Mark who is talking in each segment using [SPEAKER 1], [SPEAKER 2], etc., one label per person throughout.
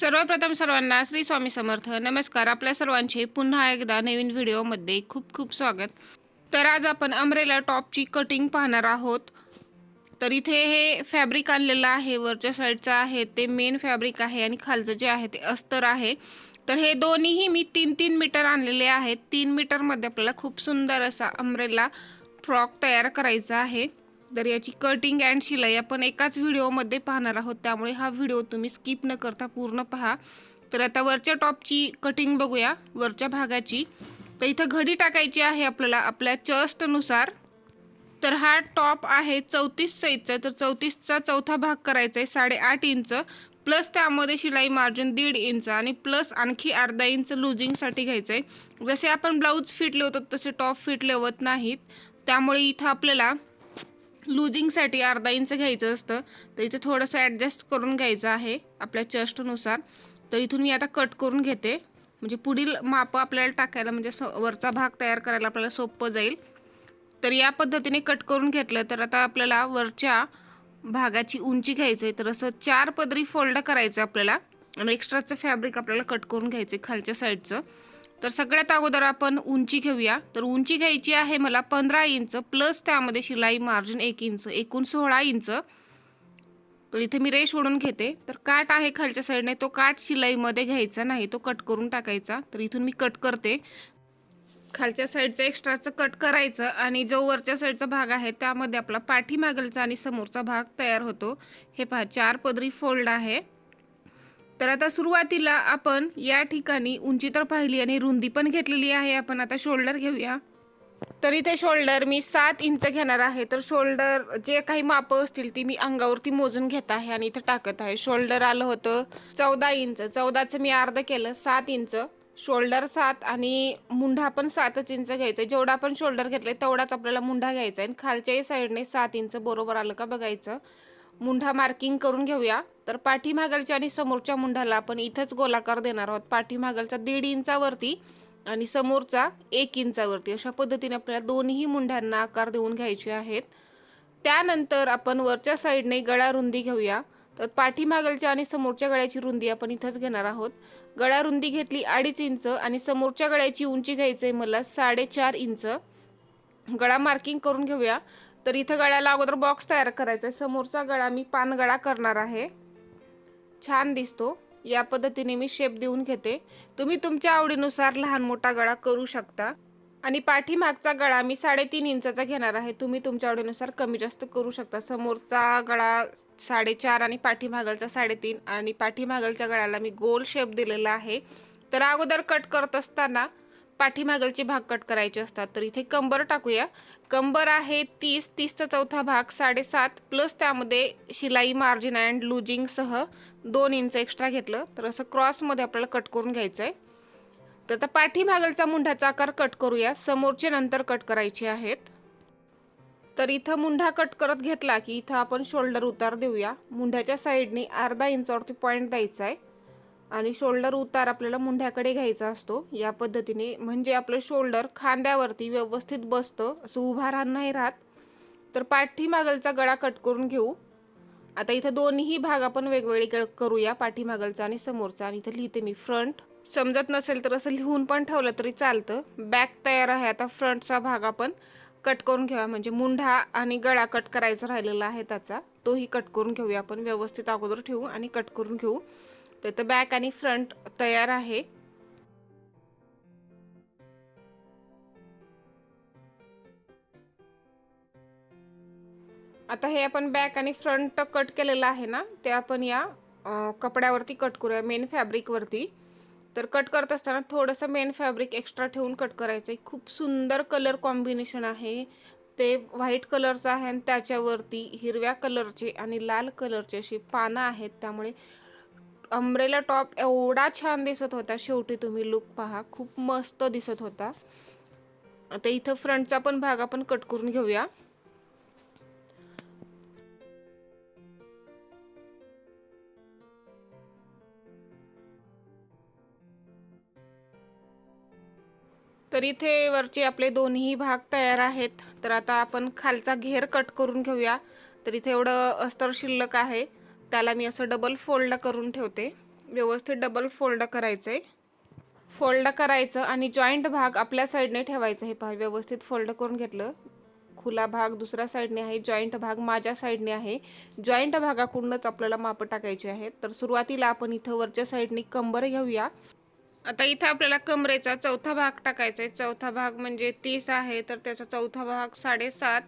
[SPEAKER 1] सर्वप्रथम सर्वांना श्री स्वामी समर्थ. नमस्कार. आपल्या सर्वांचे पुन्हा एकदा नवीन व्हिडिओमध्ये खूप खूप स्वागत. तर आज आपण अमरेला टॉपची कटिंग पाहणार आहोत. तर इथे हे फॅब्रिक आणलेलं आहे. वरच्या साईडचं आहे ते मेन फॅब्रिक आहे आणि खालचं जे आहे ते अस्तर आहे. तर हे दोन्हीही मी तीन तीन मीटर आणलेले आहेत. तीन मीटरमध्ये आपल्याला खूप सुंदर असा अमरेला फ्रॉक तयार करायचा आहे. तर याची कटिंग अँड शिलाई आपण एकाच व्हिडिओमध्ये पाहणार आहोत. त्यामुळे हा व्हिडिओ तुम्ही स्किप न करता पूर्ण पहा. तर आता वरच्या टॉपची कटिंग बघूया वरच्या भागाची. तर इथं घडी टाकायची आहे आपल्याला आपल्या चस्टनुसार तर हा टॉप आहे चौतीस साईजचा तर चौतीसचा चौथा भाग करायचा आहे साडेआठ इंच प्लस त्यामध्ये शिलाई मार्जिन दीड इंच आणि प्लस आणखी अर्धा इंच लुजिंगसाठी घ्यायचं आहे. जसे आपण ब्लाऊज फिट होतो तसे टॉप फिट लेवत नाहीत. त्यामुळे इथं आपल्याला लुजिंगसाठी अर्धा इंच घ्यायचं असतं. तर इथे थोडंसं ॲडजस्ट करून घ्यायचं आहे आपल्या चेस्टनुसार तर इथून मी आता कट करून घेते. म्हणजे पुढील माप आपल्याला टाकायला म्हणजे स वरचा भाग तयार करायला आपल्याला सोपं जाईल. तर या पद्धतीने कट करून घेतलं तर आता आपल्याला वरच्या भागाची उंची घ्यायची आहे. तर असं चार पदरी फोल्ड करायचं आपल्याला. आणि एक्स्ट्राचं फॅब्रिक आपल्याला कट करून घ्यायचं आहे खालच्या साईडचं तर सगळ्यात अगोदर आपण उंची घेऊया. तर उंची घ्यायची आहे मला पंधरा इंच प्लस त्यामध्ये शिलाई मार्जिन एक इंच एकूण सोळा इंच. तर इथे मी रेश ओढून घेते. तर काट आहे खालच्या साईडने तो काट शिलाईमध्ये घ्यायचा नाही तो कट करून टाकायचा. तर इथून मी कट करते. खालच्या साईडचं एक्स्ट्राचं कट करायचं आणि जो वरच्या साईडचा भाग आहे त्यामध्ये आपला पाठीमागलचा आणि समोरचा भाग तयार होतो. हे पहा चार पदरी फोल्ड आहे. तर आता सुरुवातीला आपण या ठिकाणी उंची तर पाहिली आणि रुंदी पण घेतलेली आहे. आपण आता शोल्डर घेऊया. तर इथे शोल्डर मी सात इंच घेणार आहे. तर शोल्डर जे काही मापं असतील ती मी अंगावरती मोजून घेत आहे आणि इथं टाकत आहे. शोल्डर आलं होतं चौदा इंच. चौदाचं मी अर्ध केलं सात इंच. शोल्डर सात आणि मुंढा पण सातच इंच घ्यायचा आहे. जेवढा आपण शोल्डर घेतलं तेवढाच आपल्याला मुंढा घ्यायचा आहे. आणि खालच्याही साईडने सात इंच बरोबर आलं का बघायचं. मुंढा मार्किंग करून घेऊया. तर पाठीमागलच्या आणि समोरच्या मुंढाला आपण इथंच गोलाकार देणार आहोत. पाठीमागलचा दीड इंचावरती आणि समोरचा एक इंचावरती. अशा पद्धतीने आपल्याला दोन्ही मुंढ्यांना आकार देऊन घ्यायचे आहेत. त्यानंतर आपण वरच्या साईडने गळा रुंदी घेऊया. तर पाठीमागलच्या आणि समोरच्या गळ्याची रुंदी आपण इथंच घेणार आहोत. गळा रुंदी घेतली अडीच इंच आणि समोरच्या गळ्याची उंची घ्यायची आहे मला साडेचार इंच. गळा मार्किंग करून घेऊया. तर इथं गळ्याला अगोदर बॉक्स तयार करायचा आहे समोरचा गळा मी पानगळा करणार आहे. छान दिसतो. या पद्धतीने मी शेप देऊन घेते. तुम्ही तुमच्या आवडीनुसार लहान मोठा गळा करू शकता. आणि पाठीमागचा गळा मी साडेतीन इंचाचा घेणार आहे. तुम्ही तुमच्या आवडीनुसार कमी जास्त करू शकता. समोरचा गळा साडेचार आणि पाठीमागलचा साडेतीन आणि पाठीमागलच्या गळ्याला मी गोल शेप दिलेला आहे. तर अगोदर कट करत असताना पाठीमागलचे भाग कट करायचे असतात. तर इथे कंबर टाकूया. कंबर आहे तीस तीसचा चौथा भाग साडेसात प्लस त्यामध्ये शिलाई मार्जिन अँड लुजिंगसह दोन इंच एक्स्ट्रा घेतलं. तर असं क्रॉसमध्ये आपल्याला कट करून घ्यायचं आहे तर आता पाठीमागलचा मुंढाचा आकार कट करूया. समोरचे नंतर कट करायचे आहेत. तर इथं मुंढा कट करत घेतला की इथं आपण शोल्डर उतार देऊया. मुंढ्याच्या साईडने अर्धा इंचावरती पॉईंट द्यायचा आहे आणि शोल्डर उतार आपल्याला मुंढ्याकडे घ्यायचा असतो. या पद्धतीने म्हणजे आपलं शोल्डर खांद्यावरती व्यवस्थित बसतं. असं उभा राहत नाही राहत. तर पाठीमागलचा गळा कट करून घेऊ. आता इथं दोन्ही भाग आपण वेगवेगळे क- करूया पाठीमागलचा आणि समोरचा. आणि इथं लिहिते मी फ्रंट. समजत नसेल तर असं लिहून पण ठेवलं तरी चालतं. बॅक तयार आहे. आता फ्रंटचा भाग आपण कट करून घेऊया. म्हणजे मुंढा आणि गळा कट करायचा राहिलेला आहे त्याचा. तोही कट करून घेऊया आपण. व्यवस्थित अगोदर ठेवू आणि कट करून घेऊ. तर इथं बॅक आणि फ्रंट तयार आहे. आता हे आपण बॅक आणि फ्रंट कट केलेलं आहे ना ते आपण या कपड्यावरती कट करूया मेन फॅब्रिकवरती तर कट करत असताना थोडंसं मेन फॅब्रिक एक्स्ट्रा ठेवून कट करायचं आहे. खूप सुंदर कलर कॉम्बिनेशन आहे. ते व्हाईट कलरचं आहे आणि त्याच्यावरती हिरव्या कलरचे आणि लाल कलरचे अशी पानं आहेत. त्यामुळे अम्ब्रेला टॉप एवढा छान दिसत होता. शेवटी तुम्ही लुक पहा खूप मस्त दिसत होता. आता इथं फ्रंटचा पण भाग आपण कट करून घेऊया. तर इथे वरचे आपले दोन्ही भाग तयार आहेत. तर आता आपण खालचा घेर कट करून घेऊया. तर इथे एवढं अस्तर शिल्लक आहे. त्याला मी असं डबल फोल्ड करून ठेवते. व्यवस्थित डबल फोल्ड करायचं आहे फोल्ड करायचं आणि जॉईंट भाग आपल्या साईडने ठेवायचा हे पहा व्यवस्थित फोल्ड करून घेतलं. खुला भाग दुसऱ्या साईडने आहे जॉईंट भाग माझ्या साईडने आहे. जॉईंट भागाकडूनच आपल्याला मापं टाकायची आहेत तर सुरुवातीला आपण इथं वरच्या साईडने कंबर घेऊया. आता इथं आपल्याला कमरेचा चौथा भाग टाकायचा आहे चौथा भाग म्हणजे तीस आहे तर त्याचा चौथा भाग साडेसात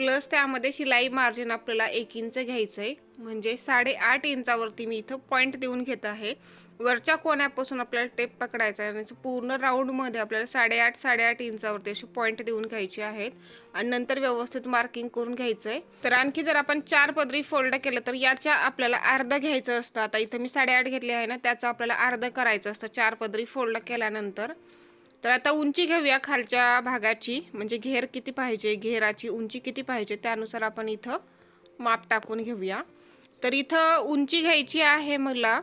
[SPEAKER 1] प्लस त्यामध्ये शिलाई मार्जिन आपल्याला एक इंच घ्यायचं आहे म्हणजे साडेआठ इंचावरती मी इथं पॉईंट देऊन घेत आहे. वरच्या कोण्यापासून आपल्याला टेप पकडायचा आहे आणि पूर्ण राऊंडमध्ये आपल्याला साडेआठ साडेआठ इंचावरती असे पॉईंट देऊन घ्यायचे आहेत. आणि नंतर व्यवस्थित मार्किंग करून घ्यायचं आहे तर आणखी जर आपण चार पदरी फोल्ड केलं तर याच्या आपल्याला अर्ध घ्यायचं असतं. आता इथं मी साडेआठ घेतले आहे ना त्याचं आपल्याला अर्ध करायचं असतं. चार पदरी फोल्ड केल्यानंतर. तर आता उंची घेऊया खालच्या भागाची. म्हणजे घेर किती पाहिजे घेराची उंची किती पाहिजे त्यानुसार आपण इथं माप टाकून घेऊया. तर इथं उंची घ्यायची आहे मला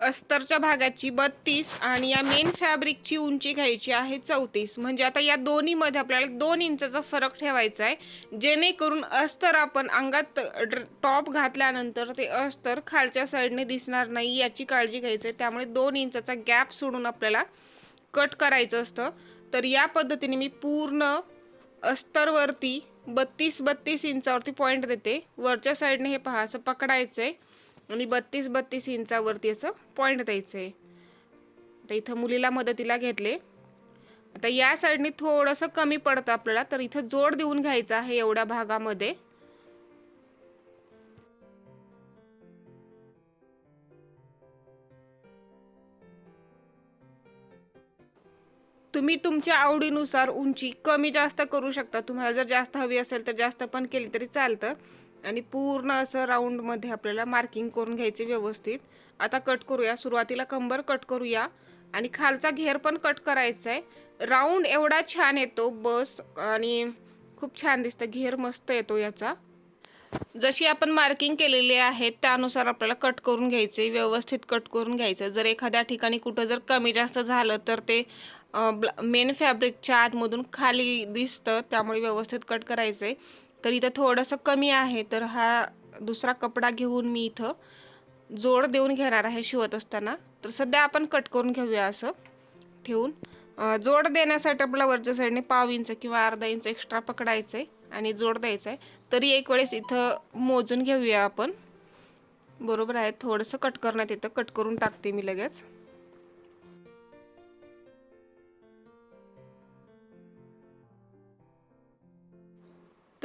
[SPEAKER 1] अस्तरच्या भागाची बत्तीस आणि या मेन फॅब्रिकची उंची घ्यायची आहे चौतीस. म्हणजे आता या दोन्हीमध्ये आपल्याला दोन इंचाचा फरक ठेवायचा आहे. जेणेकरून अस्तर आपण अंगात टॉप घातल्यानंतर ते अस्तर खालच्या साईडने दिसणार नाही याची काळजी घ्यायची आहे. त्यामुळे दोन इंचाचा गॅप सोडून आपल्याला कट करायचं असतं तर या पद्धतीने मी पूर्ण अस्तरवरती बत्तीस बत्तीस इंचावरती पॉईंट देते. वरच्या साईडने हे पहा असं पकडायचं आहे आणि बत्तीस बत्तीस इंचावरती असं पॉईंट द्यायचं आहे आता इथं मुलीला मदतीला घेतले. आता या साईडने थोडंसं कमी पडतं आपल्याला तर इथं जोड देऊन घ्यायचं आहे एवढ्या भागामध्ये. तुम्ही तुमच्या आवडीनुसार उंची कमी जास्त करू शकता. तुम्हाला जर जास्त हवी असेल तर जास्त पण केली तरी चालतं. आणि पूर्ण असं राऊंडमध्ये आपल्याला मार्किंग करून घ्यायचे व्यवस्थित. आता कट करूया. सुरुवातीला कंबर कट करूया. आणि खालचा घेर पण कट करायचा आहे राऊंड एवढा छान येतो. बस आणि खूप छान दिसतं. घेर मस्त येतो याचा. जशी आपण मार्किंग केलेली आहे त्यानुसार आपल्याला कट करून घ्यायचे. व्यवस्थित कट करून घ्यायचं. जर एखाद्या ठिकाणी कुठं जर कमी जास्त झालं तर ते मेन फॅब्रिकच्या आतमधून खाली दिसतं त्यामुळे व्यवस्थित कट करायचं आहे तर इथं थोडंसं कमी आहे तर हा दुसरा कपडा घेऊन मी इथं जोड देऊन घेणार आहे शिवत असताना. तर सध्या आपण कट करून घेऊया असं. ठेवून जोड देण्यासाठी आपल्याला वरच्या साईडने पाव इंच किंवा अर्धा इंच एक्स्ट्रा पकडायचं आहे आणि जोड द्यायचा आहे तरी एक वेळेस इथं मोजून घेऊया आपण. बरोबर आहे थोडंसं कट करण्यात येतं कट करून टाकते मी लगेच.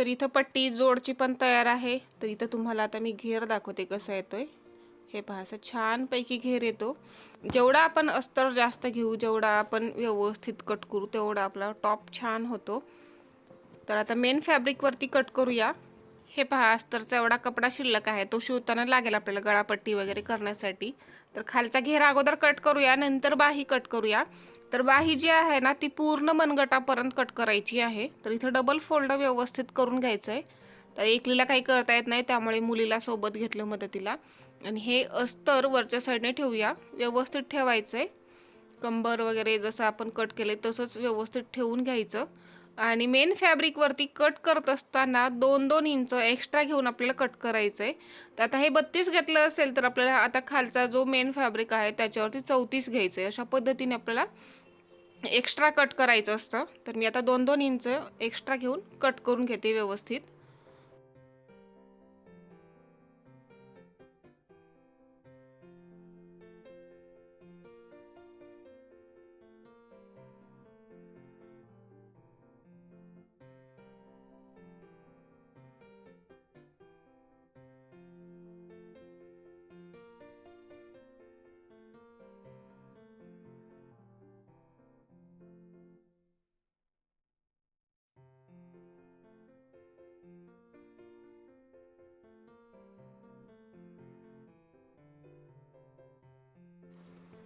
[SPEAKER 1] तर इथं पट्टी जोडची पण तयार आहे. तर इथं तुम्हाला आता मी घेर दाखवते कसा येतोय. हे पहा असं छानपैकी घेर येतो. जेवढा आपण अस्तर जास्त घेऊ जेवढा आपण व्यवस्थित कट करू तेवढा आपला टॉप छान होतो. तर आता मेन फॅब्रिकवरती कट करूया. हे पहा अस्तरचा एवढा कपडा शिल्लक आहे. तो शिवताना लागेल आपल्याला गळापट्टी वगैरे करण्यासाठी. तर खालचा घेर अगोदर कट करूया नंतर बाही कट करूया. तर बाही जी आहे ना ती पूर्ण मनगटापर्यंत कट करायची आहे. तर इथं डबल फोल्ड व्यवस्थित करून घ्यायचं आहे तर एकलीला काही करता येत नाही त्यामुळे मुलीला सोबत घेतलं मदतीला. आणि हे अस्तर वरच्या साईडने ठेवूया. व्यवस्थित ठेवायचं आहे कंबर वगैरे जसं आपण कट केले तसंच व्यवस्थित ठेवून घ्यायचं. आणि मेन फॅब्रिकवरती कट करत असताना दोन दोन इंच एक्स्ट्रा घेऊन आपल्याला कट करायचं आहे तर आता हे बत्तीस घेतलं असेल तर आपल्याला आता खालचा जो मेन फॅब्रिक आहे त्याच्यावरती चौतीस घ्यायचं आहे अशा पद्धतीने आपल्याला एक्स्ट्रा कट करायचं असतं. तर मी आता दोन दोन इंच एक्स्ट्रा घेऊन कट करून घेते व्यवस्थित.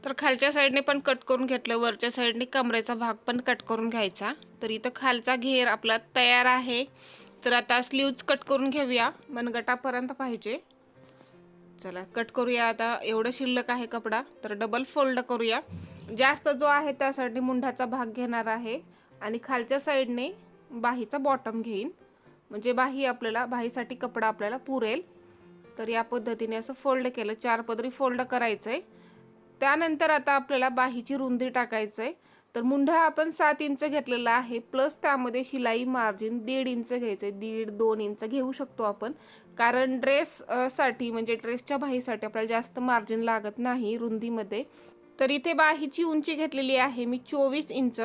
[SPEAKER 1] तर खालच्या साईडने पण कट करून घेतलं वरच्या साईडने कमरेचा भाग पण कट करून घ्यायचा. तर इथं खालचा घेर आपला तयार आहे. तर आता स्लीव्ज कट करून घेऊया. मनगटापर्यंत पाहिजे. चला कट करूया आता. एवढं शिल्लक आहे कपडा. तर डबल फोल्ड करूया. जास्त जो आहे त्यासाठी मुंढाचा भाग घेणार आहे. आणि खालच्या साईडने बाहीचा बॉटम घेईन. म्हणजे बाही आपल्याला बाहीसाठी कपडा आपल्याला पुरेल. तर या पद्धतीने असं फोल्ड केलं. चार पदरी फोल्ड करायचं आहे त्यानंतर आता आपल्याला बाहीची रुंदी टाकायचं आहे तर मुंढा आपण सात इंच घेतलेला आहे. प्लस त्यामध्ये शिलाई मार्जिन दीड इंच घ्यायचं आहे दीड दोन इंच घेऊ शकतो आपण. कारण ड्रेससाठी म्हणजे ड्रेसच्या बाहीसाठी आपल्याला जास्त मार्जिन लागत नाही रुंदीमध्ये. तर इथे बाहीची उंची घेतलेली आहे मी चोवीस इंच.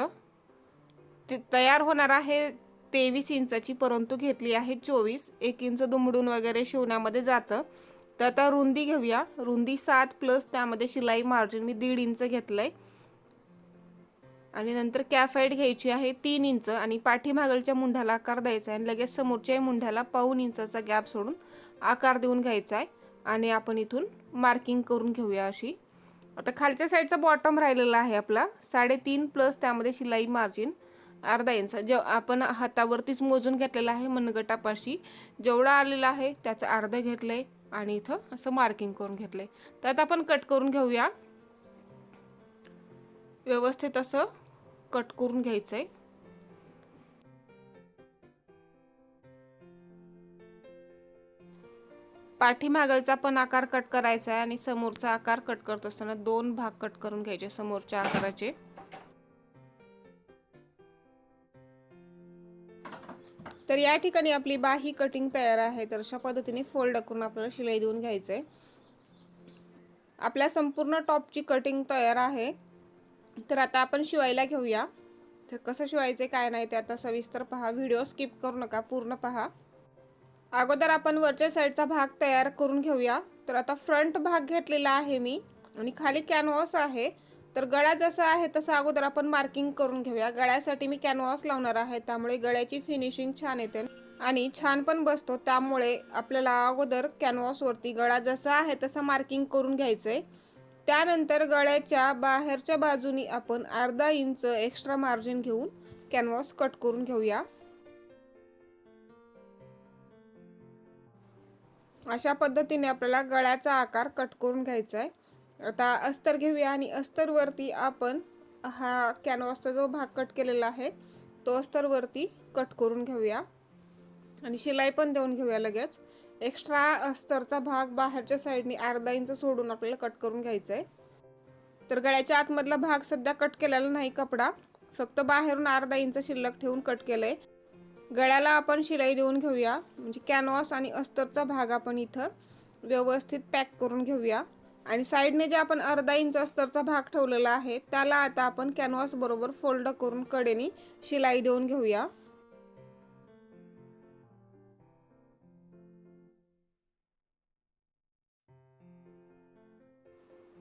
[SPEAKER 1] ते तयार होणार आहे तेवीस इंचाची परंतु घेतली आहे चोवीस. एक इंच दुमडून वगैरे शिवण्यामध्ये जातं. तर आता रुंदी घेऊया. रुंदी सात प्लस त्यामध्ये शिलाई मार्जिन मी दीड इंच घेतलंय. आणि नंतर कॅफाईड घ्यायची आहे तीन इंच आणि पाठीमागलच्या मुंढ्याला आकार द्यायचा आहे आणि लगेच समोरच्याही मुंढ्याला पाऊन इंचाचा गॅप सोडून आकार देऊन घ्यायचा आहे. आणि आपण इथून मार्किंग करून घेऊया अशी. आता खालच्या साईडचा बॉटम राहिलेला आहे आपला. साडेतीन प्लस त्यामध्ये शिलाई मार्जिन अर्धा इंच जे आपण हातावरतीच मोजून घेतलेला आहे मनगटापाशी. जेवढा आलेला आहे त्याचं अर्ध आहे आणि इथं असं मार्किंग करून घेतलंय. त्यात आपण कट करून घेऊया. व्यवस्थित असं कट करून घ्यायचंय. पाठीमागलचा पण आकार कट करायचा आहे आणि समोरचा आकार कट करत असताना दोन भाग कट करून घ्यायचे समोरच्या आकाराचे. तर या ठिकाणी आपली बाही कटिंग तयार आहे. तर अशा पद्धतीने फोल्ड करून आपल्याला शिलाई देऊन घ्यायचंय. आपल्या संपूर्ण टॉपची कटिंग तयार आहे. तर आता आपण शिवायला घेऊया. तर कसं शिवायचं काय नाही ते आता सविस्तर पहा. व्हिडिओ स्किप करू नका पूर्ण पहा. अगोदर आपण वरच्या साईडचा भाग तयार करून घेऊया. तर आता फ्रंट भाग घेतलेला आहे मी. आणि खाली कॅनव्हास आहे. तर गळा जसा आहे तसं अगोदर आपण मार्किंग करून घेऊया. गळ्यासाठी मी कॅनव्हास लावणार आहे त्यामुळे गळ्याची फिनिशिंग छान येते. आणि छान पण बसतो त्यामुळे आपल्याला अगोदर कॅनव्हासवरती गळा जसा आहे तसा मार्किंग करून घ्यायचंय. त्यानंतर गळ्याच्या बाहेरच्या बाजूनी आपण अर्धा इंच एक्स्ट्रा मार्जिन घेऊन कॅनव्हास कट करून घेऊया. अशा पद्धतीने आपल्याला गळ्याचा आकार कट करून घ्यायचा आहे आता अस्तर घेऊया आणि अस्तरवरती आपण हा कॅनव्हासचा जो भाग कट केलेला आहे तो अस्तरवरती कट करून घेऊया. आणि शिलाई पण देऊन घेऊया लगेच. एक्स्ट्रा अस्तरचा भाग बाहेरच्या साईडने अर्धा इंच सोडून आपल्याला कट करून घ्यायचा आहे तर गळ्याच्या आतमधला भाग सध्या कट केलेला नाही कपडा फक्त बाहेरून अर्धा इंच शिल्लक ठेवून कट केलंय. गळ्याला आपण शिलाई देऊन घेऊया म्हणजे कॅनव्हास आणि अस्तरचा भाग आपण इथं व्यवस्थित पॅक करून घेऊया. आणि साईडने जे आपण अर्धा इंच अस्तरचा भाग ठेवलेला आहे त्याला आता आपण कॅनव्हास बरोबर फोल्ड करून कडेने शिलाई देऊन घेऊया.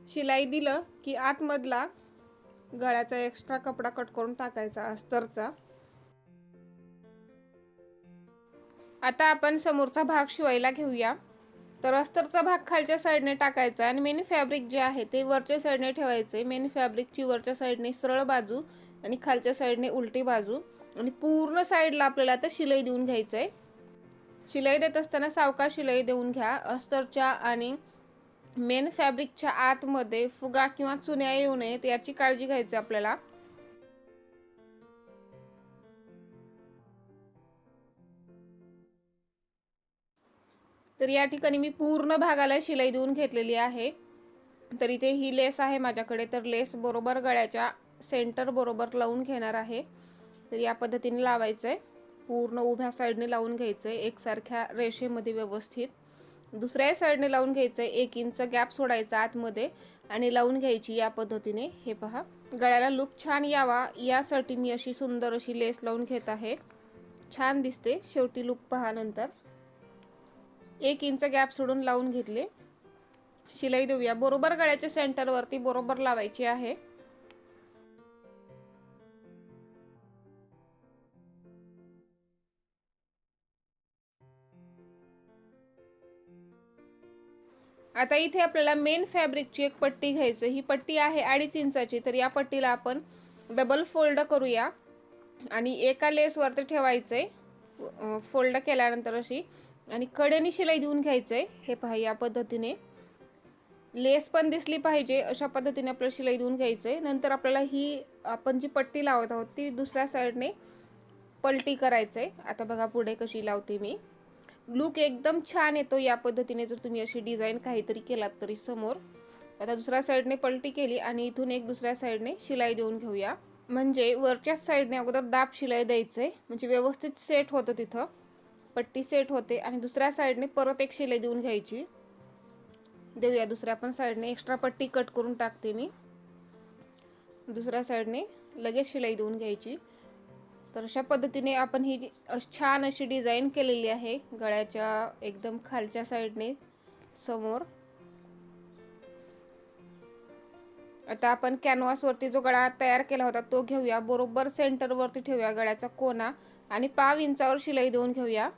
[SPEAKER 1] शिलाई दिलं की आतमधला गळ्याचा एक्स्ट्रा कपडा कट करून टाकायचा अस्तरचा. आता आपण समोरचा भाग शिवायला घेऊया. तर अस्तरचा भाग खालच्या साईडने टाकायचा आणि मेन फॅब्रिक जे आहे ते वरच्या साईडने ठेवायचे. मेन फॅब्रिकची वरच्या साईडने सरळ बाजू आणि खालच्या साईडने उलटी बाजू आणि पूर्ण साईडला आपल्याला आता शिलाई देऊन घ्यायचं आहे शिलाई देत असताना सावकाश शिलाई देऊन घ्या. अस्तरच्या आणि मेन फॅब्रिकच्या आतमध्ये फुगा किंवा चुन्या येऊ नयेत याची काळजी घ्यायची आपल्याला. तर या ठिकाणी मी पूर्ण भागाला शिलाई देऊन घेतलेली आहे. तर इथे ही लेस आहे माझ्याकडे तर लेस बरोबर गळ्याच्या सेंटर बरोबर लावून घेणार आहे. तर या पद्धतीने लावायचं आहे पूर्ण उभ्या साईडने लावून घ्यायचं आहे एकसारख्या रेषेमध्ये व्यवस्थित. दुसऱ्या साईडने लावून घ्यायचं आहे एक इंच गॅप सोडायचा आतमध्ये आणि लावून घ्यायची या पद्धतीने. हे पहा गळ्याला लुक छान यावा यासाठी मी अशी सुंदर अशी लेस लावून घेत आहे. छान दिसते शेवटी लुक पहा नंतर. एक इंच गॅप सोडून लावून घेतले. शिलाई देऊया. बरोबर गळ्याच्या सेंटरवरती बरोबर लावायची आहे. आता इथे आपल्याला मेन फॅब्रिकची एक पट्टी घ्यायचं ही पट्टी आहे अडीच इंचाची. तर या पट्टीला आपण डबल फोल्ड करूया. आणि एका लेसवरती ठेवायचंय. फोल्ड केल्यानंतर अशी आणि कडेने शिलाई देऊन घ्यायचं आहे हे पहा या पद्धतीने. लेस पण दिसली पाहिजे अशा पद्धतीने आपल्याला शिलाई देऊन घ्यायचंय. नंतर आपल्याला ही आपण जी पट्टी लावत आहोत ती दुसऱ्या साईडने पलटी करायचंय. आता बघा पुढे कशी लावते मी. लुक एकदम छान येतो या पद्धतीने जर तुम्ही अशी डिझाईन काहीतरी केलात तरी समोर. आता दुसऱ्या साईडने पलटी केली आणि इथून एक दुसऱ्या साईडने शिलाई देऊन घेऊया. म्हणजे वरच्याच साईडने अगोदर दाब शिलाई द्यायचे म्हणजे व्यवस्थित सेट होतं तिथं. पट्टी सेट होते आणि दुसऱ्या साईडने परत एक शिलाई देऊन घ्यायची. देऊया दुसऱ्या पण साईडने एक्स्ट्रा पट्टी कट करून टाकते मी. दुसऱ्या साईडने लगेच शिलाई देऊन घ्यायची. तर अशा पद्धतीने आपण ही छान अशी डिझाईन केलेली आहे गळ्याच्या एकदम खालच्या साईडने समोर. आता आपण कॅनव्हासवरती जो गळा तयार केला होता तो घेऊया. बरोबर सेंटरवरती ठेवूया गळ्याचा कोना. आणि पाव इंचावर शिलाई देऊन घेऊया.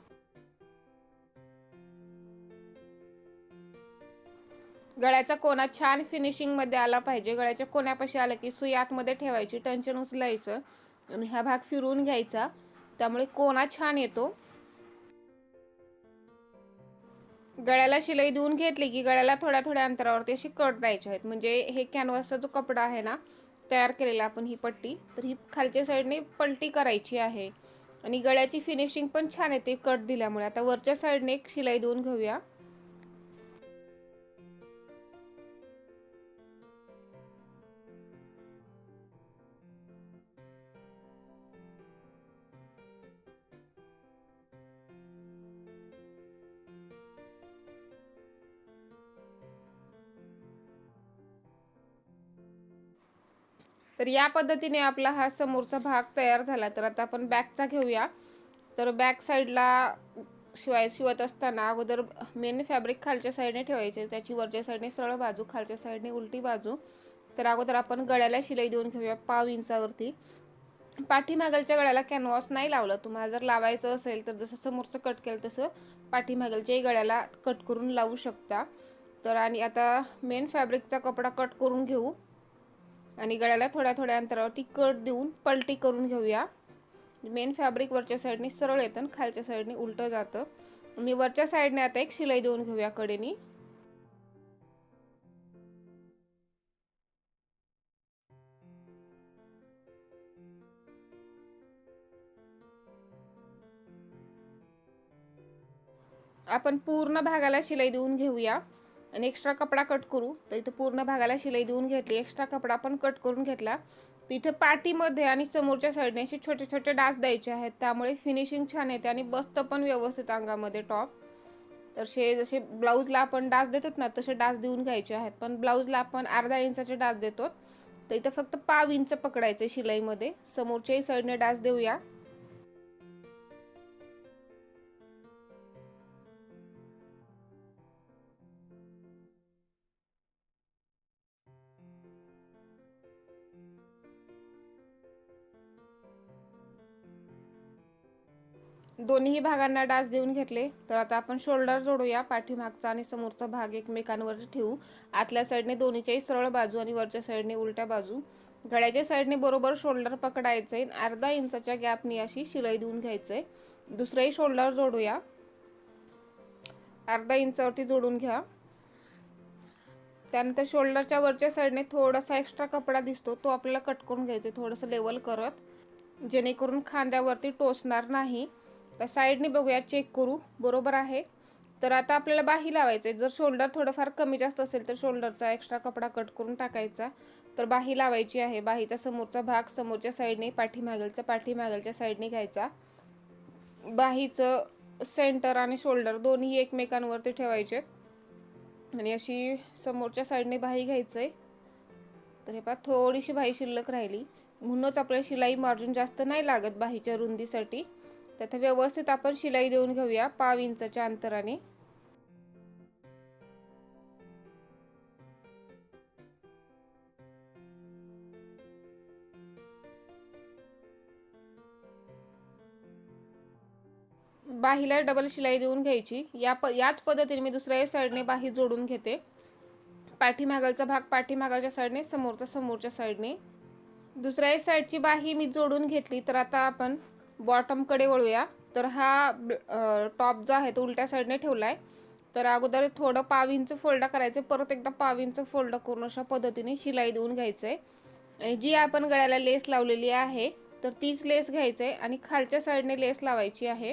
[SPEAKER 1] गळ्याचा कोणा छान फिनिशिंगमध्ये आला पाहिजे. गळ्याच्या कोण्यापाशी आलं की सुई आतमध्ये ठेवायची टेन्शन उचलायचं आणि हा भाग फिरवून घ्यायचा. त्यामुळे कोणा छान येतो. गळ्याला शिलाई देऊन घेतली की गळ्याला थोड्या थोड्या अंतरावरती अशी कट द्यायचे आहेत. म्हणजे हे कॅनव्हासचा जो कपडा आहे ना तयार केलेला आपण ही पट्टी तर ही खालच्या साईडने पलटी करायची आहे. आणि गळ्याची फिनिशिंग पण छान येते कट दिल्यामुळे. आता वरच्या साईडने एक शिलाई देऊन घेऊया. तर या पद्धतीने आपला हा समोरचा भाग तयार झाला. तर आता आपण बॅकचा घेऊया. तर बॅक साईडला शिवाय शिवत असताना अगोदर मेन फॅब्रिक खालच्या साईडने ठेवायचे. त्याची वरच्या साईडने सरळ बाजू खालच्या साईडने उलटी बाजू. तर अगोदर आपण गळ्याला शिलाई देऊन घेऊया पाव इंचावरती. पाठीमागलच्या गळ्याला कॅनव्हास नाही लावलं. तुम्हाला जर लावायचं असेल तर जसं समोरचं कट केलं तसं पाठीमागलच्याही गळ्याला कट करून लावू शकता. तर आणि आता मेन फॅब्रिकचा कपडा कट करून घेऊ. आणि गळ्याला थोड्या थोड्या अंतरावरती कट देऊन पलटी करून घेऊया. मेन फॅब्रिक वरच्या साईडने सरळ येतं आणि खालच्या साईडने उलटं जातं. मी वरच्या साईडने आता एक शिलाई देऊन घेऊया कडेनी. आपण पूर्ण भागाला शिलाई देऊन घेऊया. आणि एक्स्ट्रा कपडा कट करू. तर इथं पूर्ण भागाला शिलाई देऊन घेतली. एक्स्ट्रा कपडा पण कट करून घेतला. तिथे पाठीमध्ये आणि समोरच्या साईडने असे छोटे छोटे डास द्यायचे आहेत. त्यामुळे फिनिशिंग छान येते आणि बसतं पण व्यवस्थित अंगामध्ये टॉप तर शे जसे ब्लाऊजला आपण डास देतो ना तसे डास देऊन घ्यायचे आहेत. पण ब्लाऊजला आपण अर्धा इंचाचे डास देतो तर इथं फक्त पाव इंच पकडायचे शिलाईमध्ये. समोरच्याही साईडने डास देऊया. दोन्ही भागांना डास देऊन घेतले. तर आता आपण शोल्डर जोडूया. पाठीमागचा आणि समोरचा भाग एकमेकांवर ठेवू. आतल्या साईडने दोन्हीच्याही सरळ बाजू आणि वरच्या साईडने उलट्या बाजू. गळ्याच्या साईडने बरोबर शोल्डर पकडायचं आहे अर्धा इंचाच्या गॅपनी अशी शिलाई देऊन घ्यायचंय. दुसरंही शोल्डर जोडूया. अर्धा इंचावरती जोडून घ्या. त्यानंतर शोल्डरच्या वरच्या साईडने थोडासा एक्स्ट्रा कपडा दिसतो. तो आपल्याला कट करून घ्यायचा थोडंसं लेवल करत. जेणेकरून खांद्यावरती टोचणार नाही. तर साईडने बघूया चेक करू. बरोबर आहे. तर आता आपल्याला बाही लावायचं आहे जर शोल्डर थोडंफार कमी जास्त असेल तर शोल्डरचा एक्स्ट्रा कपडा कट करून टाकायचा. तर बाही लावायची आहे. बाहीचा समोरचा भाग समोरच्या साईडने पाठीमागलचा पाठीमागलच्या साईडने घ्यायचा. बाहीचं सेंटर आणि शोल्डर दोन्ही एकमेकांवरती ठेवायचे. आणि अशी समोरच्या साईडने बाही घ्यायचं आहे तर हे पहा थोडीशी बाही शिल्लक राहिली. म्हणूनच आपल्याला शिलाई मार्जिन जास्त नाही लागत बाहीच्या रुंदीसाठी. तर व्यवस्थित आपण शिलाई देऊन घेऊया पाव इंचाच्या अंतराने. बाहीला डबल शिलाई देऊन घ्यायची. या प याच पद्धतीने मी दुसऱ्या साईडने बाही जोडून घेते. पाठीमागलचा भाग पाठीमागाच्या साईडने समोरचा समोरच्या साईडने. दुसऱ्या साईडची बाही मी जोडून घेतली तर आता आपण बॉटमकडे वळूया. तर हा टॉप जो आहे तो उलट्या साईडने ठेवला आहे तर अगोदर थोडं पाव इंच फोल्ड करायचं परत एकदा पाव इंच फोल्ड करून अशा पद्धतीने शिलाई देऊन घ्यायचं. आहे आणि जी आपण गळ्याला लेस लावलेली आहे तर तीच लेस घ्यायचं आहे आणि खालच्या साईडने लेस लावायची आहे.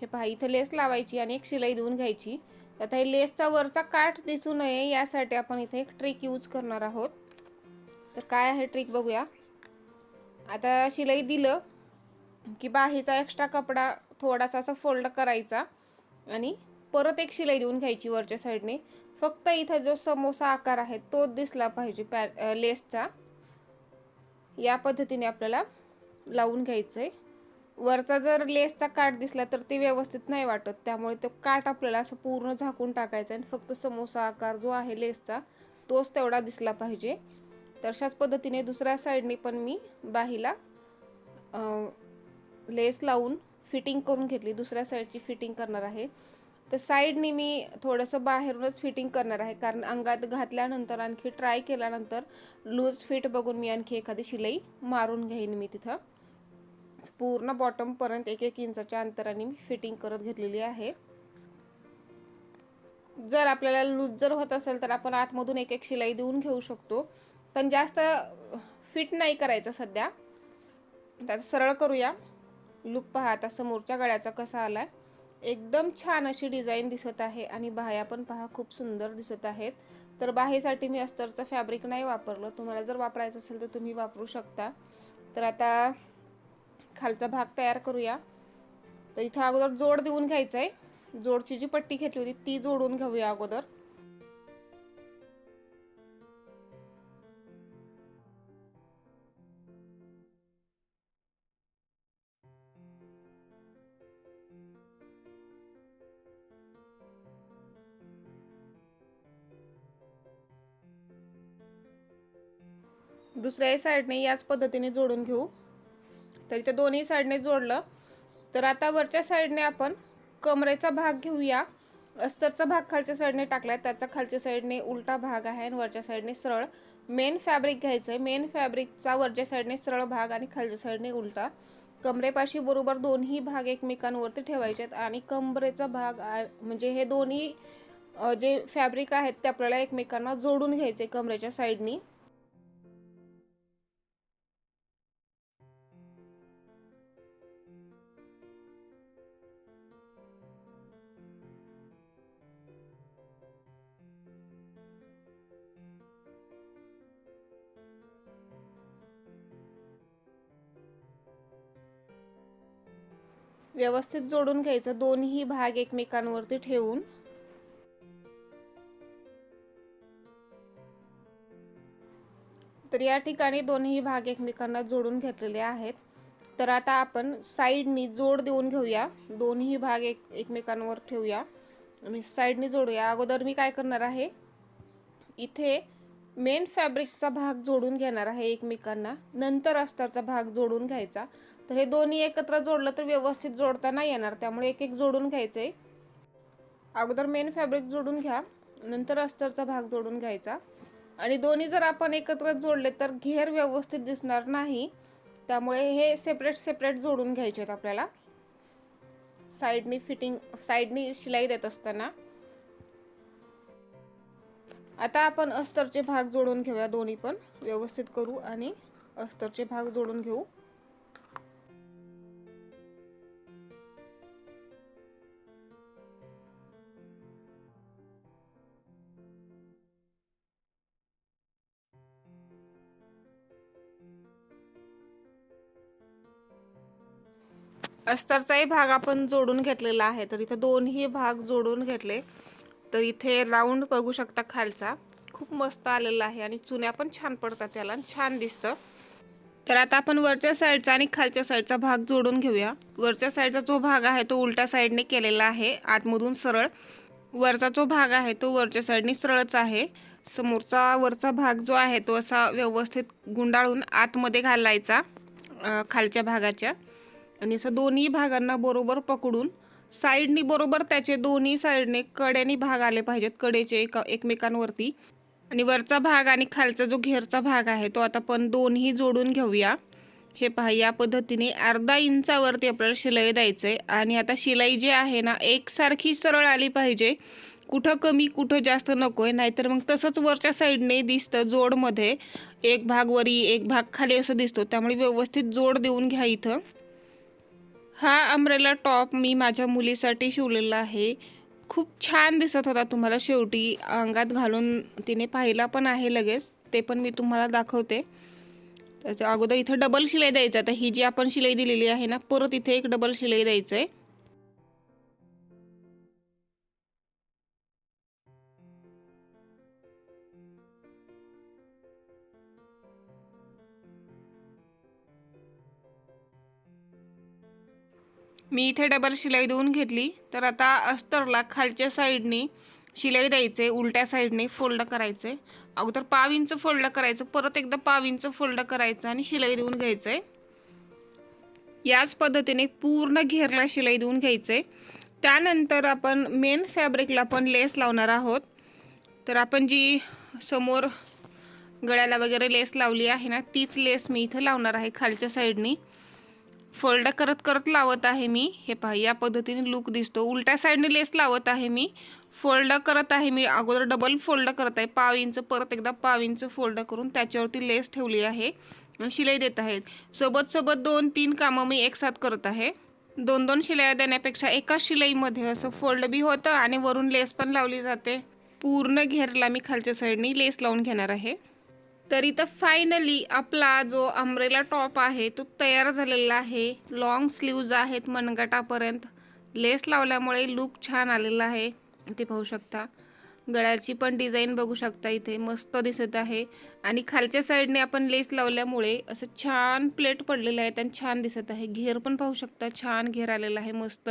[SPEAKER 1] हे पहा इथं लेस लावायची आणि एक शिलाई देऊन घ्यायची. तर आता हे लेसचा वरचा काठ दिसू नये यासाठी आपण इथे एक ट्रिक यूज करणार आहोत. तर काय आहे ट्रिक बघूया. आता शिलाई दिलं की बाहेचा एक्स्ट्रा कपडा थोडासा असा फोल्ड करायचा आणि परत एक शिलाई देऊन घ्यायची वरच्या साईडने फक्त इथं जो समोसा आकार आहे तोच दिसला पाहिजे पॅ लेसचा या पद्धतीने आपल्याला लावून घ्यायचं आहे वरचा जर लेसचा काठ दिसला तर ते व्यवस्थित नाही वाटत. त्यामुळे तो काठ आपल्याला असं पूर्ण झाकून टाकायचा आणि फक्त समोसा आकार जो आहे लेसचा तोच तेवढा दिसला पाहिजे. तर अशाच पद्धतीने दुसऱ्या साईडने पण मी बाहीला लेस लावून फिटिंग करून घेतली. दुसऱ्या साईडची फिटिंग करणार आहे. तर साईडनी मी थोडंसं बाहेरूनच फिटिंग करणार आहे. कारण अंगात घातल्यानंतर आणखी ट्राय केल्यानंतर लूज फिट बघून मी आणखी एखादी शिलाई मारून घेईन मी तिथं. पूर्ण बॉटमपर्यंत एक एक इंचाच्या अंतराने मी फिटिंग करत घेतलेली आहे. जर आपल्याला लूज जर होत असेल तर आपण आतमधून एक एक शिलाई देऊन घेऊ शकतो. पण जास्त फिट नाही करायचं सध्या. तर सरळ करूया. लुक पहा आता समोरच्या गळ्याचा कसा आलाय. एकदम छान अशी डिझाईन दिसत आहे आणि बाह्या पण पहा खूप सुंदर दिसत आहेत. तर बाहेसाठी मी अस्तरचं फॅब्रिक नाही वापरलं. तुम्हाला जर वापरायचं असेल तर तुम्ही वापरू शकता. तर आता खालचा भाग तयार करूया. तर इथं अगोदर जोड देऊन घ्यायचं आहे जोडची जी पट्टी घेतली होती ती जोडून घेऊया अगोदर. दुसऱ्याही साईडने याच पद्धतीने जोडून घेऊ. तर इथे दोन्ही साईडने जोडलं. तर आता वरच्या साईडने आपण कमरेचा भाग घेऊया. अस्तरचा भाग खालच्या साईडने टाकलाय. त्याचा खालच्या साईडने उलटा भाग आहे आणि वरच्या साईडने सरळ मेन फॅब्रिक घ्यायचं आहे मेन फॅब्रिकचा वरच्या साईडने सरळ भाग आणि खालच्या साईडने उलटा. कमरेपाशी बरोबर दोन्ही भाग एकमेकांवरती ठेवायचे आहेत आणि कमरेचा भाग आ- म्हणजे हे दोन्ही जे फॅब्रिक आहेत ते आपल्याला एकमेकांना जोडून घ्यायचे कमरेच्या साईडनी. व्यवस्थित जोडून घ्यायचं. दोन्ही भाग एकमेकांवरती ठेवून. तर या ठिकाणी दोन्ही भाग एकमेकांना जोडून घेतलेले आहेत. तर आता आपण साईडनी जोड देऊन घेऊया. दोन्ही भाग एक एकमेकांवर ठेवूया. आणि साईडनी जोडूया. अगोदर मी काय करणार आहे? इथे मेन फॅब्रिकचा भाग जोडून घेणार आहे एकमेकांना. नंतर अस्तरचा भाग जोडून घ्यायचा. तर हे दोन्ही एकत्र जोडलं तर व्यवस्थित जोडता नाही येणार. त्यामुळे एक एक जोडून घ्यायचं आहे अगोदर मेन फॅब्रिक जोडून घ्या. नंतर अस्तरचा भाग जोडून घ्यायचा. आणि दोन्ही जर आपण एकत्र जोडले तर घेर व्यवस्थित दिसणार नाही. त्यामुळे हे सेपरेट सेपरेट जोडून घ्यायचे आहेत आपल्याला. साईडनी फिटिंग साईडनी शिलाई देत असताना. आता आपण अस्तरचे भाग जोडून घेऊया दोन्ही पण. व्यवस्थित करू आणि अस्तरचे भाग जोडून घेऊ. अस्तरचाही भाग आपण जोडून घेतलेला आहे. तर इथे दोन्ही भाग जोडून घेतले. तर इथे राऊंड बघू शकता खालचा. खूप मस्त आलेला आहे आणि चुन्या पण छान पडतात त्याला छान दिसतं. तर आता आपण वरच्या साईडचा आणि खालच्या साईडचा भाग जोडून घेऊया. वरच्या साईडचा जो भाग आहे तो उलट्या साईडने केलेला आहे आतमधून सरळ. वरचा जो भाग आहे तो वरच्या साईडने सरळच आहे. समोरचा वरचा भाग जो आहे तो असा व्यवस्थित गुंडाळून आतमध्ये घालायचा खालच्या भागाच्या. आणि असं दोन्ही भागांना बरोबर पकडून साईडनी बरोबर त्याचे दोन्ही साईडने कड्यानी भाग आले पाहिजेत कडेचे एका एकमेकांवरती. आणि वरचा भाग आणि खालचा जो घेरचा भाग आहे तो आता आपण दोन्ही जोडून घेऊया. हे पहा या पद्धतीने अर्धा इंचावरती आपल्याला शिलाई द्यायचं आहे आणि आता शिलाई जी आहे ना एकसारखी सरळ आली पाहिजे. कुठं कमी कुठं जास्त नको आहे नाहीतर मग तसंच वरच्या साईडने दिसतं जोडमध्ये. एक भाग वरी एक भाग खाली असं दिसतो. त्यामुळे व्यवस्थित जोड देऊन घ्या इथं. हा अम्ब्रेला टॉप मी माझ्या मुलीसाठी शिवलेला आहे. खूप छान दिसत होता तुम्हाला शेवटी. अंगात घालून तिने पाहिला पण आहे लगेच. ते पण मी तुम्हाला दाखवते. त्याच्या अगोदर इथं डबल शिलाई द्यायचं. आता ही जी आपण शिलाई दिलेली आहे ना परत इथे एक डबल शिलाई द्यायचं आहे मी इथे डबल शिलाई देऊन घेतली. तर आता अस्तरला खालच्या साईडनी शिलाई द्यायचे उलट्या साईडने फोल्ड करायचे. अगोदर पाव इंच फोल्ड करायचं परत एकदा पाव इंच फोल्ड करायचं आणि शिलाई देऊन घ्यायचंय याच पद्धतीने पूर्ण घेरला शिलाई देऊन घ्यायचे. त्यानंतर आपण मेन फॅब्रिकला पण लेस लावणार आहोत. तर आपण जी समोर गळ्याला वगैरे लेस लावली आहे ना तीच लेस मी इथं लावणार आहे खालच्या साईडनी फोल्ड करत करत लावत आहे मी. हे पहा या पद्धतीने लूक दिसतो. उलट्या साईडने लेस लावत आहे मी. फोल्ड करत आहे मी. अगोदर डबल फोल्ड करत आहे. पाव इंच परत एकदा पाव इंच फोल्ड करून त्याच्यावरती लेस ठेवली आहे शिलाई देत आहेत. सोबत सोबत दोन तीन कामं मी एकसाथ करत आहे. दोन दोन शिलाया देण्यापेक्षा एका शिलाईमध्ये असं फोल्ड बी होतं आणि वरून लेस पण लावली जाते. पूर्ण घेरला मी खालच्या साईडनी लेस लावून घेणार आहे. तर इथं फायनली आपला जो अम्ब्रेला टॉप आहे तो तयार झालेला आहे. लॉंग स्लीव्ज आहेत मनगटापर्यंत. लेस लावल्यामुळे लुक छान आलेला आहे. इथे पाहू शकता. गळ्याची पण डिझाईन बघू शकता इथे. मस्त दिसत आहे. आणि खालच्या साईडने आपण लेस लावल्यामुळे असं छान प्लेट पडलेलं आहे आणि छान दिसत आहे. घेर पण पाहू शकता. छान घेर आलेला आहे. मस्त.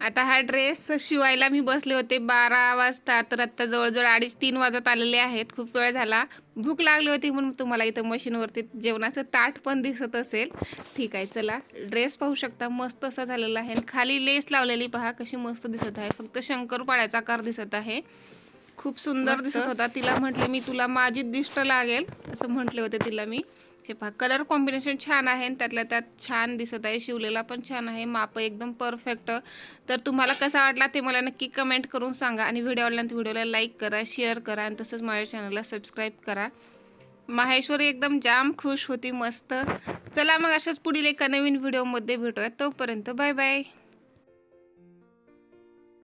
[SPEAKER 1] आता हा ड्रेस शिवायला मी बसले होते बारा वाजता तर आता जवळजवळ अडीच तीन वाजत आलेले आहेत. खूप वेळ झाला. भूक लागली होती म्हणून तुम्हाला इथं मशीनवरती जेवणाचं ताट पण दिसत असेल. ठीक आहे चला. ड्रेस पाहू शकता मस्त असा झालेला आहे. आणि खाली लेस लावलेली पहा कशी मस्त दिसत आहे. फक्त शंकरपाळ्याचा आकार दिसत आहे. खूप सुंदर दिसत होता. तिला म्हटले मी तुला माझी दिष्ट लागेल. असं म्हटले होते तिला मी. हे पहा कलर कॉम्बिनेशन छान आहे आणि त्यातल्या त्यात छान दिसत आहे. शिवलेला पण छान आहे. माप एकदम परफेक्ट तर तुम्हाला कसा वाटला ते मला नक्की कमेंट करून सांगा आणि व्हिडिओ आवडल्यानंतर व्हिडिओला लाईक करा शेअर करा आणि तसंच माझ्या चॅनलला सबस्क्राईब करा. माहेश्वरी एकदम जाम खुश होती मस्त. चला मग अशाच पुढील एका नवीन व्हिडिओमध्ये भेटूया. तोपर्यंत बाय बाय